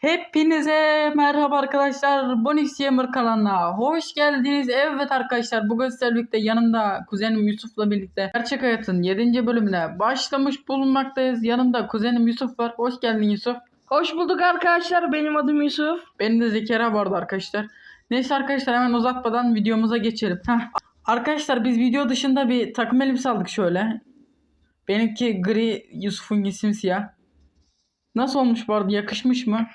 Hepinize merhaba arkadaşlar. Bonix Gamer kanalına hoş geldiniz. Evet arkadaşlar bugün sizlerle birlikte yanımda kuzenim Yusuf'la birlikte Gerçek Hayat'ın 7. bölümüne başlamış bulunmaktayız. Yanımda kuzenim Yusuf var. Hoş geldin Yusuf. Hoş bulduk arkadaşlar. Benim adım Yusuf. Benim de Zekera vardı arkadaşlar. Neyse arkadaşlar hemen uzatmadan videomuza geçelim. Heh. Arkadaşlar biz video dışında bir takım elbise aldık şöyle. Benimki gri, Yusuf'un simsiyah. Nasıl olmuş bu arada? Yakışmış mı?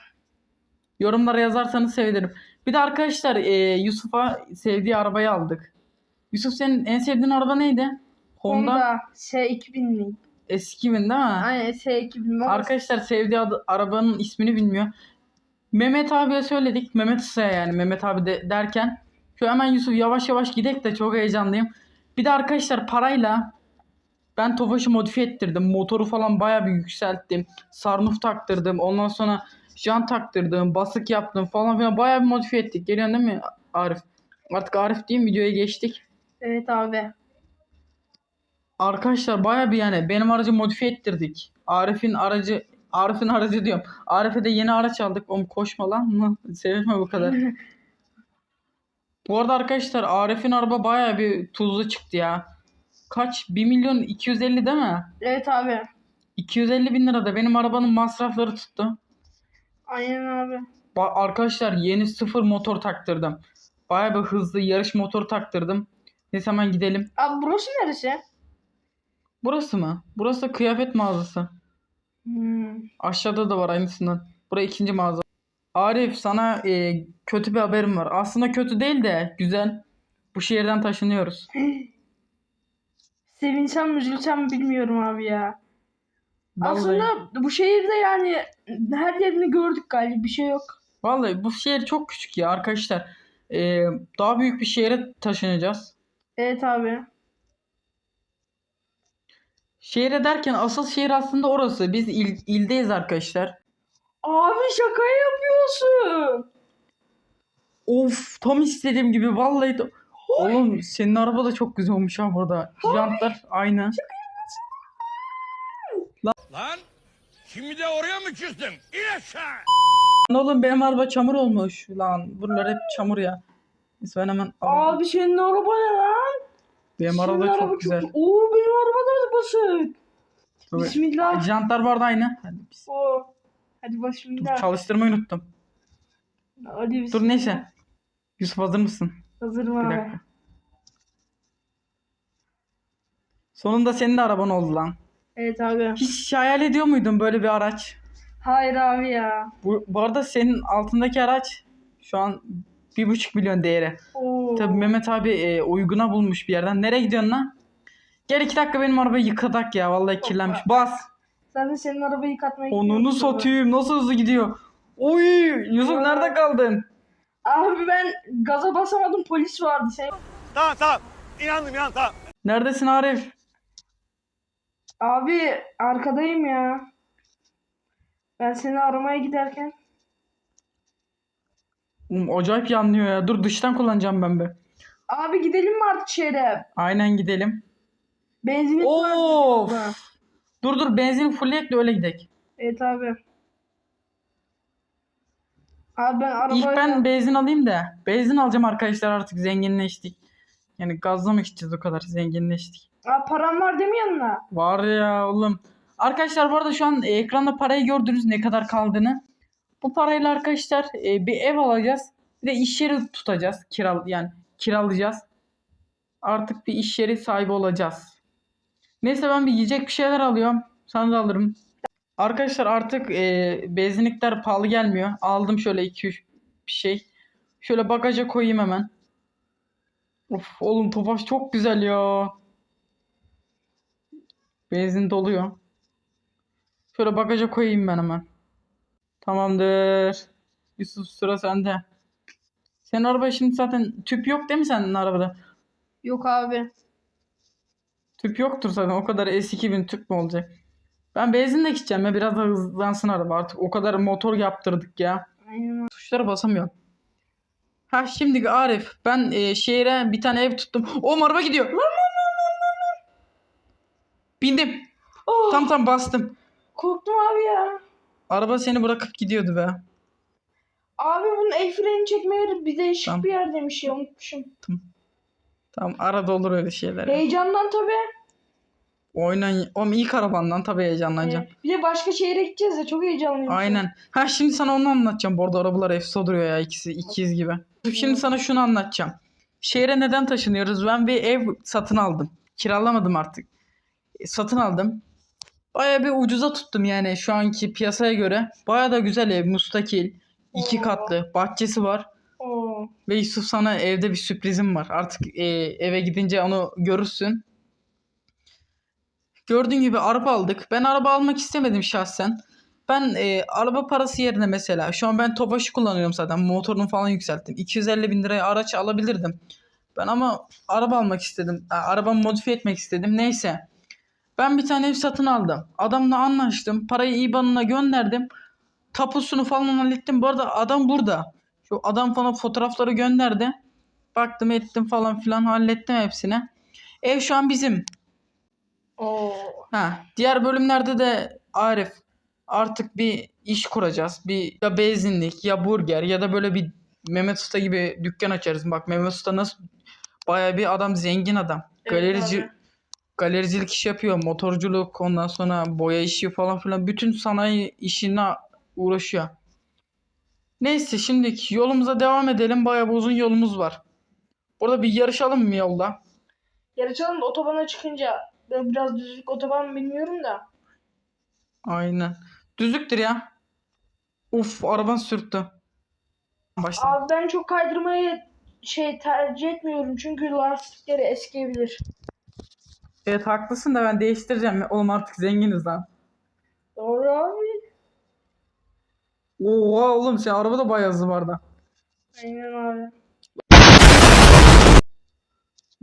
Yorumlara yazarsanız sevinirim. Bir de arkadaşlar e, Yusuf'a sevdiği arabayı aldık. Yusuf senin en sevdiğin araba neydi? Honda, Honda S2000'li. S2000 değil mi? Aynen S2000. Baba. Arkadaşlar sevdiği adı- arabanın ismini bilmiyor. Mehmet abiye söyledik. Mehmet Usta'ya yani Mehmet abi de derken. Şu hemen Yusuf yavaş yavaş gidek de çok heyecanlıyım. Bir de arkadaşlar parayla ben Tofaş'ı modifiye ettirdim. Motoru falan baya bir yükselttim. Sarnuf taktırdım. Ondan sonra jant taktırdım. Basık yaptım falan filan. Baya bir modifiye ettik. Geliyorsun değil mi Arif? Artık Arif diyeyim videoya geçtik. Evet abi. Arkadaşlar baya bir yani benim aracı modifiye ettirdik. Arif'in aracı Arif'in aracı diyorum. Arif'e de yeni araç aldık. Oğlum koşma lan mı? Sevinme bu kadar. bu arada arkadaşlar Arif'in araba baya bir tuzlu çıktı ya. Kaç? 1 milyon 250 değil mi? Evet abi. 250 bin lira da benim arabanın masrafları tuttu. Aynen abi. Ba- arkadaşlar yeni sıfır motor taktırdım. Baya bir hızlı yarış motoru taktırdım. Neyse hemen gidelim. Abi burası neresi? Burası mı? Burası da kıyafet mağazası. Hmm. Aşağıda da var aynısından. Burası ikinci mağaza. Arif sana e, kötü bir haberim var. Aslında kötü değil de güzel. Bu şehirden taşınıyoruz. Sevinsem mi üzülsem mi bilmiyorum abi ya. Vallahi, Aslında bu şehirde yani her yerini gördük galiba. Bir şey yok. vallahi bu şehir çok küçük ya arkadaşlar. E, daha büyük bir şehre taşınacağız. Evet abi. Şehre derken asıl şehir aslında orası. Biz il, ildeyiz arkadaşlar. Abi şaka yapıyorsun. Of tam istediğim gibi vallahi de- Oğlum senin araba da çok güzel olmuş ha burada. Jantlar aynı. Lan şimdi de oraya mı küstün? İn aşağı. Lan Oğlum benim araba çamur olmuş. Lan buralar hep çamur ya. Neyse ben hemen Abi senin araba ne lan? Benim araba araba çok güzel. Oo benim araba da basık. Tabii. Bismillah. Jantlar vardı aynı. Hadi, biz- Oo. Hadi Dur, bismillah. çalıştırmayı unuttum. Hadi bismillah. Dur neyse. Yusuf hazır mısın? Hazırım Bir abi. dakika. Sonunda senin de araban oldu lan. Evet abi. Hiç hayal ediyor muydun böyle bir araç? Hayır abi ya. Bu, bu arada senin altındaki araç şu an bir buçuk milyon değeri. Oo. Tabii Mehmet abi e, uyguna bulmuş bir yerden. Nereye gidiyorsun lan? Gel iki dakika benim arabayı yıkadak ya. Vallahi kirlenmiş. Bas. Zaten senin arabayı yıkatmaya Onunu gidiyorum. satayım. Nasıl hızlı gidiyor? Oy Yusuf Aa. nerede kaldın? Abi ben gaza basamadım polis vardı. Şey. Tamam tamam. İnandım inan tamam. Neredesin Arif? Abi arkadayım ya. Ben seni aramaya giderken. Oğlum, acayip yanlıyor ya. Dur dıştan kullanacağım ben be. Abi gidelim mi artık şehre? Aynen gidelim. Benzinlik Of. Dur dur benzin fullleyek de öyle gidek. Evet abi. Abi ben arabayı... İlk ben benzin alayım da. Benzin alacağım arkadaşlar artık zenginleştik. Yani gazlamak içeceğiz o kadar zenginleştik. Abi param var değil mi yanına? Var ya oğlum. Arkadaşlar bu arada şu an e, ekranda parayı gördünüz ne kadar kaldığını. Bu parayla arkadaşlar e, bir ev alacağız. Bir de iş yeri tutacağız. Kiral yani kiralayacağız. Artık bir iş yeri sahibi olacağız. Neyse ben bir yiyecek bir şeyler alıyorum. Sana da alırım. Arkadaşlar artık e, benzinlikler pahalı gelmiyor. Aldım şöyle 2-3 bir şey. Şöyle bagaja koyayım hemen. Of oğlum Tofaş çok güzel ya. Benzin doluyor. Şöyle bagaja koyayım ben hemen. Tamamdır. Yusuf sıra sende. Senin araba şimdi zaten tüp yok değil mi senin arabada? Yok abi. Tüp yoktur zaten. O kadar S2000 tüp mü olacak? Ben benzinle gideceğim ya. Biraz da hızlansın araba. Artık o kadar motor yaptırdık ya. Aynen. Tuşlara basamıyorum. Ha şimdi Arif ben e, şehre bir tane ev tuttum. O araba gidiyor. Bindim. Oh, Tam tam bastım. korktum abi ya. Araba seni bırakıp gidiyordu be. Abi bunun el freni çekme yeri bir değişik Tamam. bir yerdeymiş ya unutmuşum. Tamam arada olur öyle şeyler. Heyecandan tabii. Oynan oğlum ilk arabandan tabii heyecanlanacağım. Ee, bir de başka şehre gideceğiz de çok heyecanlıyım. Aynen. Ha şimdi sana onu anlatacağım. Bu arada arabalar efsane duruyor ya ikisi ikiz gibi. Şimdi sana şunu anlatacağım. Şehre neden taşınıyoruz? Ben bir ev satın aldım. Kiralamadım artık. E, Satın aldım. Baya bir ucuza tuttum yani şu anki piyasaya göre. Baya da güzel ev, mustakil. iki Oo. katlı, bahçesi var. Oo. Ve Yusuf sana evde bir sürprizim var. Artık e, eve gidince onu görürsün. Gördüğün gibi araba aldık. Ben araba almak istemedim şahsen. Ben e, araba parası yerine mesela şu an ben Tofaş'ı kullanıyorum zaten. Motorunu falan yükselttim. 250 bin liraya araç alabilirdim. Ben ama araba almak istedim. Ha, Arabamı modifiye etmek istedim. Neyse. Ben bir tane ev satın aldım. Adamla anlaştım. Parayı IBAN'ına gönderdim. Tapusunu falan hallettim. Bu arada adam burada. Şu adam falan fotoğrafları gönderdi. Baktım ettim falan filan hallettim hepsini. Ev şu an bizim. Oo. Ha, diğer bölümlerde de Arif artık bir iş kuracağız. Bir ya benzinlik ya burger ya da böyle bir Mehmet Usta gibi dükkan açarız. Bak Mehmet Usta nasıl baya bir adam zengin adam. Evet Galerici abi. galericilik iş yapıyor. Motorculuk ondan sonra boya işi falan filan. Bütün sanayi işine uğraşıyor. Neyse şimdi yolumuza devam edelim. Bayağı bir uzun yolumuz var. Burada bir yarışalım mı yolda? Yarışalım da otobana çıkınca ben biraz düzlük otoban bilmiyorum da. Aynen. Düzlüktür ya. Uf araban sürttü. Başla. Abi ben çok kaydırmayı şey tercih etmiyorum çünkü lastikleri eskiyebilir. Evet haklısın da ben değiştireceğim. Oğlum artık zenginiz lan. Doğru abi. Oha oğlum sen arabada bayağı hızlı var da. Aynen abi.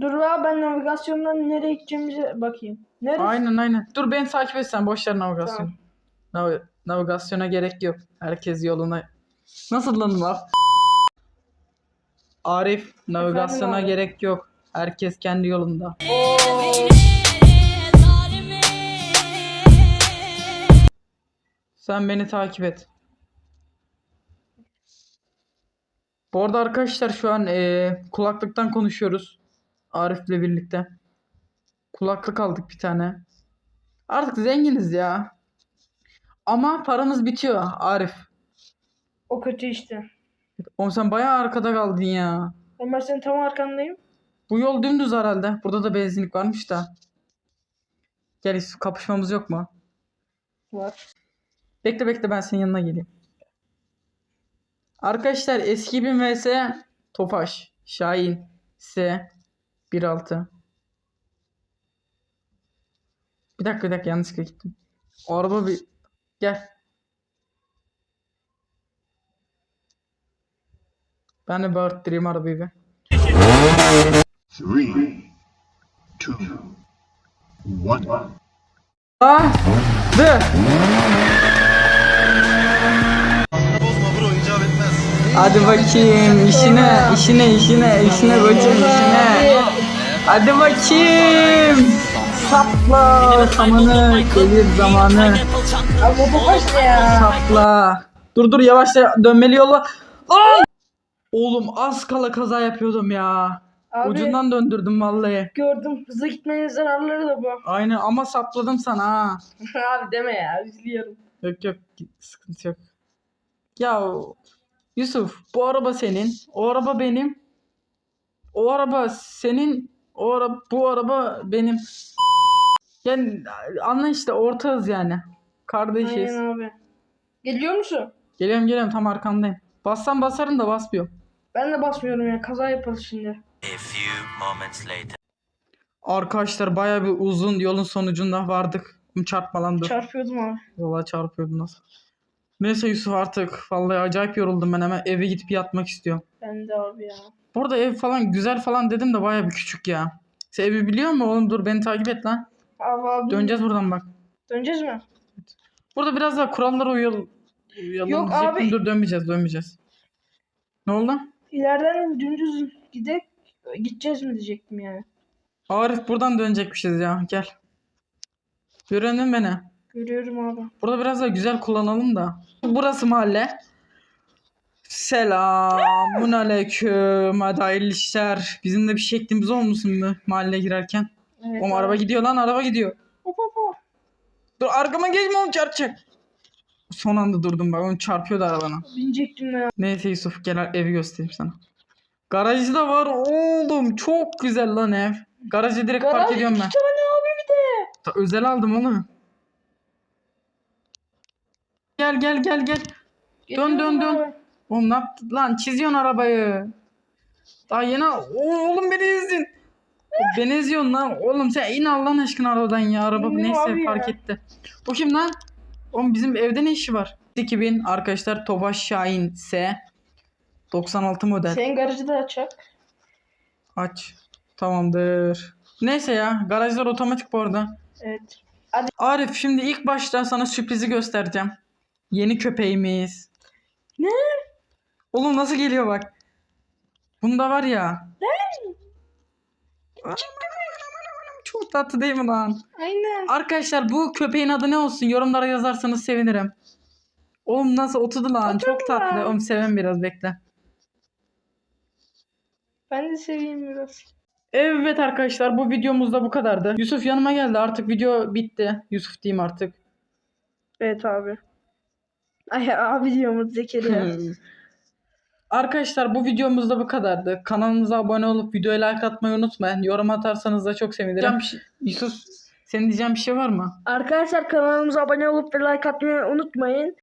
Dur abi ben navigasyondan nereye gideceğimize bakayım. Neresi? Aynen aynen. Dur beni takip et sen boş ver navigasyonu. Nav- navigasyona gerek yok. Herkes yoluna. Nasıl lan laf? Arif navigasyona abi? gerek yok. Herkes kendi yolunda. Oo. Sen beni takip et. Bu arada arkadaşlar şu an eee, kulaklıktan konuşuyoruz. Arif'le birlikte. Kulaklık aldık bir tane. Artık zenginiz ya. Ama paramız bitiyor Arif. O kötü işte. Oğlum sen bayağı arkada kaldın ya. Ama ben senin tam arkandayım. Bu yol dümdüz herhalde. Burada da benzinlik varmış da. Gel Yusuf, kapışmamız yok mu? Var. Bekle bekle ben senin yanına geleyim. Arkadaşlar eski bir vs Tofaş, Şahin, S 1.6. Bir dakika bir dakika yanlışlıkla gittim. O araba bir gel. Ben de bağırttırayım arabayı bir. Three, two, one. Ah! Etmez. Hadi bakayım işine işine işine işine koçum işine. Hadi bakayım. Sapla samanı gelir zamanı. Abi motokaç ne ya? Sapla. Dur dur yavaşla dönmeli yola. Ay! Oğlum az kala kaza yapıyordum ya. Abi Ucundan döndürdüm vallahi. gördüm. Hızlı gitmenin zararları da bu. Aynen ama sapladım sana ha. abi deme ya. Üzülüyorum. Yok yok sıkıntı yok. Ya Yusuf bu araba senin. O araba benim. O araba senin. O araba bu araba benim. Yani anla işte ortağız yani. Kardeşiz. Aynen abi. Geliyor musun? Geliyorum geliyorum tam arkandayım. Bassam basarım da basmıyorum. Ben de basmıyorum ya. Kaza yaparız şimdi. A few moments later. Arkadaşlar baya bir uzun yolun sonucunda vardık. Çarpma lan dur. Çarpıyordum abi. Vallahi çarpıyordum nasıl. Neyse Yusuf artık. Vallahi acayip yoruldum ben hemen eve gidip yatmak istiyorum. Ben de abi ya. Burada ev falan güzel falan dedim de baya bir küçük ya. Sen evi biliyor musun oğlum? Dur beni takip et lan. Abi abi. Döneceğiz buradan bak. Döneceğiz mi? Burada biraz daha kurallara uyalım. uyalım Yok diyecektim. abi. Dur dönmeyeceğiz dönmeyeceğiz. Ne oldu? İleriden dümdüz gidip gideceğiz mi diyecektim yani. Arif buradan dönecekmişiz ya. Gel. Görenin beni. Görüyorum abi. Burada biraz daha güzel kullanalım da. Burası mahalle. Selamun aleyküm. Hadi hayırlı işler. Bizim de bir şeklimiz olmasın mı mahalleye girerken? Evet, Oğlum abi. araba gidiyor lan araba gidiyor. Hop hop hop. Dur arkama geçme oğlum çarpacak. Son anda durdum bak onu çarpıyordu arabana. Binecektim ya. Neyse Yusuf gel evi göstereyim sana. Garajı da var oğlum çok güzel lan ev. Garajı direkt park Garaj ediyorum iki ben. tane abi bir de. Ta- Özel aldım onu. Gel gel gel gel. Dön, dön, dön. Oğlum ne yaptın lan çiziyorsun arabayı. Daha yeni al- Oo, oğlum beni ezdin. Beni eziyorsun lan. Oğlum sen in Allah'ın aşkına arabadan ya. Araba İndim neyse fark ya. etti. Bu kim lan? Oğlum bizim evde ne işi var? 2000 arkadaşlar Tofaş Şahin S. 96 model. Senin garajı da açak. Aç. Tamamdır. Neyse ya garajlar otomatik bu arada. Evet. Arif şimdi ilk başta sana sürprizi göstereceğim. Yeni köpeğimiz. Ne? Oğlum nasıl geliyor bak. Bunda var ya. Çok tatlı değil mi lan? Aynen. Arkadaşlar bu köpeğin adı ne olsun? Yorumlara yazarsanız sevinirim. Oğlum nasıl oturdu lan? Oturdu Çok tatlı. lan. Oğlum sevin biraz bekle. Ben de seveyim biraz. Evet arkadaşlar bu videomuz da bu kadardı. Yusuf yanıma geldi. Artık video bitti. Yusuf diyeyim artık. Evet abi. Ay abi diyorum Zekeriya. Arkadaşlar bu videomuz da bu kadardı. Kanalımıza abone olup videoya like atmayı unutmayın. Yorum atarsanız da çok sevinirim. Yusuf senin diyeceğin bir şey var mı? Arkadaşlar kanalımıza abone olup ve like atmayı unutmayın.